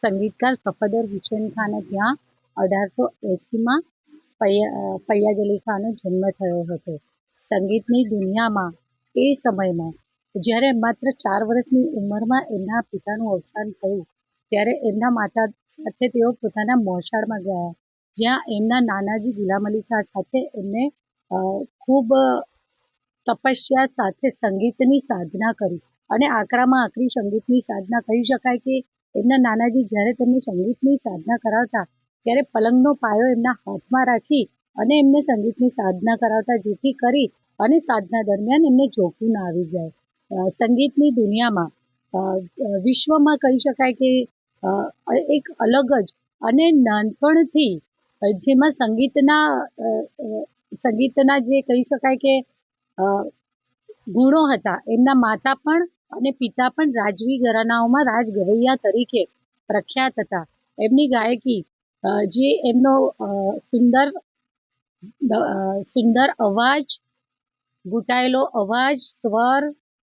સંગીતકાર સફદર હુસેન ખાને ત્યાં અઢારસો એંસીમાં પૈયા ફૈયાજ અલી ખાનનો જન્મ થયો હતો. સંગીતની દુનિયામાં એ સમયમાં, જ્યારે માત્ર ચાર વર્ષની ઉંમરમાં એમના પિતાનું અવસાન થયું, ત્યારે એમના માતા સાથે તેઓ પોતાના મોસાળમાં ગયા, જ્યાં એમના નાનાજી ગુલામ અલી ખાન સાથે એમને ખૂબ તપસ્યા સાથે સંગીતની સાધના કરી. અને આકરામાં આકરી સંગીતની સાધના કહી શકાય કે એમના નાનાજી જ્યારે તેમને સંગીતની સાધના કરાવતા, ત્યારે પલંગનો પાયો એમના હાથમાં રાખી અને એમને સંગીતની સાધના કરાવતા જેથી કરી અને સાધના દરમિયાન એમને જોખું ના આવી જાય. સંગીતની દુનિયામાં વિશ્વમાં કહી શકાય કે એક અલગ જ અને નાનપણથી, જેમાં સંગીતના સંગીતના જે કહી શકાય કે ગુણો હતા, એમના માતા પણ અને પિતા પણ રાજવી ઘરાનાઓમાં રાજગવૈયા તરીકે પ્રખ્યાત હતા. એમની ગાયકી જે એમનો સુંદર સુંદર અવાજ ઘૂંટાયેલો અવાજ, સ્વર,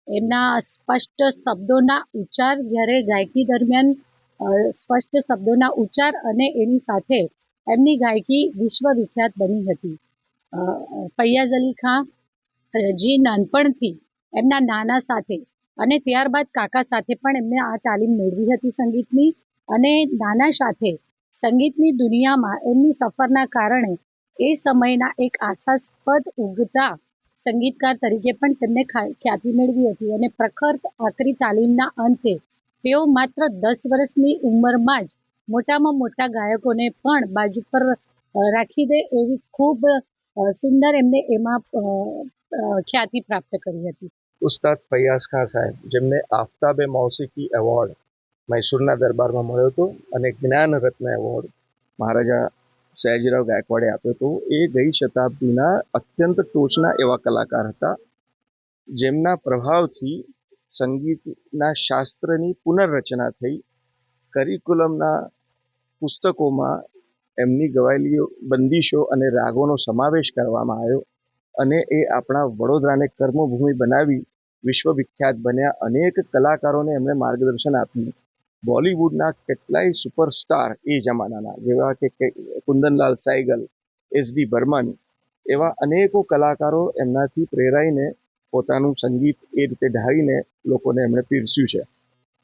એમના સ્પષ્ટ શબ્દોના ઉચ્ચાર જ્યારે ગાયકી દરમિયાન સ્પષ્ટ શબ્દોના ઉચ્ચાર અને એની સાથે એમની ગાયકી વિશ્વવિખ્યાત બની હતી. ફૈયાઝ અલી ખાં જે નાનપણથી એમના નાના સાથે અને ત્યારબાદ કાકા સાથે પણ એમને આ તાલીમ મેળવી હતી સંગીતની અને નાના સાથે સંગીતની દુનિયામાં એમની સફરના કારણે એ સમયના એક આશાસ્પદ ઉગતા સંગીતકાર તરીકે પણ તેમને ખ્યાતિ મેળવી હતી અને પ્રખર આકરી તાલીમના અંતે તેઓ માત્ર દસ વર્ષની ઉંમરમાં જ મોટામાં મોટા ગાયકોને પણ બાજુ પર રાખી દે એવી ખૂબ સુંદર એમને એમાં ખ્યાતિ પ્રાપ્ત કરી હતી. ઉસ્તાદ ફૈયાઝ ખાન સાહેબ, જેમને આફતાબે મૌસિકી એવોર્ડ મૈસૂરના દરબારમાં મળ્યો હતો અને જ્ઞાન રત્ન એવોર્ડ મહારાજા સયાજીરાવ ગાયકવાડે આપ્યો હતો, એ ગઈ શતાબ્દીના અત્યંત ટોચના એવા કલાકાર હતા, જેમના પ્રભાવથી સંગીતના શાસ્ત્રની પુનર્રચના થઈ કરિકુલમના પુસ્તકોમાં એમની ગવાયેલી બંદીશો અને રાગોનો સમાવેશ કરવામાં આવ્યો. અને એ આપણા વડોદરાને કર્મભૂમિ બનાવી વિશ્વવિખ્યાત બન્યા અનેક કલાકારોને એમણે માર્ગદર્શન આપ્યું. બોલિવૂડના કેટલાય સુપરસ્ટાર એ જમાનાના, જેવા કે કુંદનલાલ સાયગલ, એસ ડી બર્મન, એવા અનેકો કલાકારો એમનાથી પ્રેરાઈને પોતાનું સંગીત એ રીતે ઢાળીને લોકોને એમણે પીરસ્યું છે.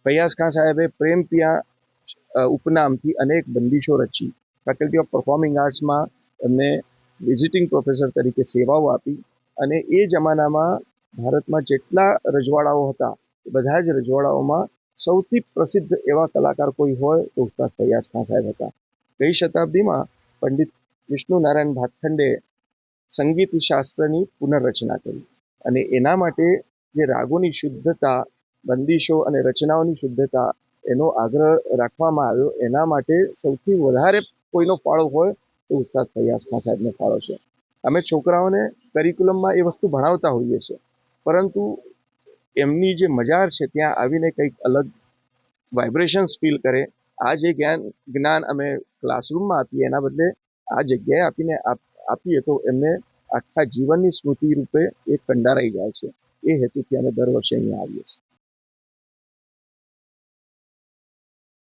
ફૈયાઝ ખાન સાહેબે પ્રેમ પિયા ઉપનામથી અનેક બંદીશો રચી. ફેકલ્ટી ઓફ પરફોર્મિંગ આર્ટ્સમાં એમને વિઝિટિંગ પ્રોફેસર તરીકે સેવાઓ આપી અને એ જમાનામાં ભારતમાં જેટલા રજવાડાઓ હતા બધા જ રજવાડાઓમાં સૌથી પ્રસિદ્ધ એવા કલાકાર કોઈ હોય તો ઉસ્તાદ ફૈયાઝ ખાન સાહેબ હતા. ગઈ શતાબ્દીમાં પંડિત વિષ્ણુ નારાયણ ભાતખંડે સંગીત શાસ્ત્રની પુનર્રચના કરી અને એના માટે જે રાગોની શુદ્ધતા, બંદીશો અને રચનાઓની શુદ્ધતા એનો આગ્રહ રાખવામાં આવ્યો, એના માટે સૌથી વધારે કોઈનો ફાળો હોય તો ઉસ્તાદ ફૈયાઝ ખાન સાહેબનો ફાળો છે. અમે છોકરાઓને કરિક્યુલમમાં એ વસ્તુ ભણાવતા હોઈએ છીએ. પરંતુ એમની જે મજાર છે, ત્યાં આવીને કંઈક અલગ વાઇબ્રેશન્સ ફીલ કરે. આ જે જ્ઞાન જ્ઞાન અમે ક્લાસરૂમમાં આપીએ, એના બદલે આ જગ્યાએ આપીને આપ- આપીએ તો એમને આખા જીવનની સ્મૃતિ રૂપે એ કંડારાઈ જાય છે. એ હેતુથી અમે દર વર્ષે અહીંયા આવીએ છીએ.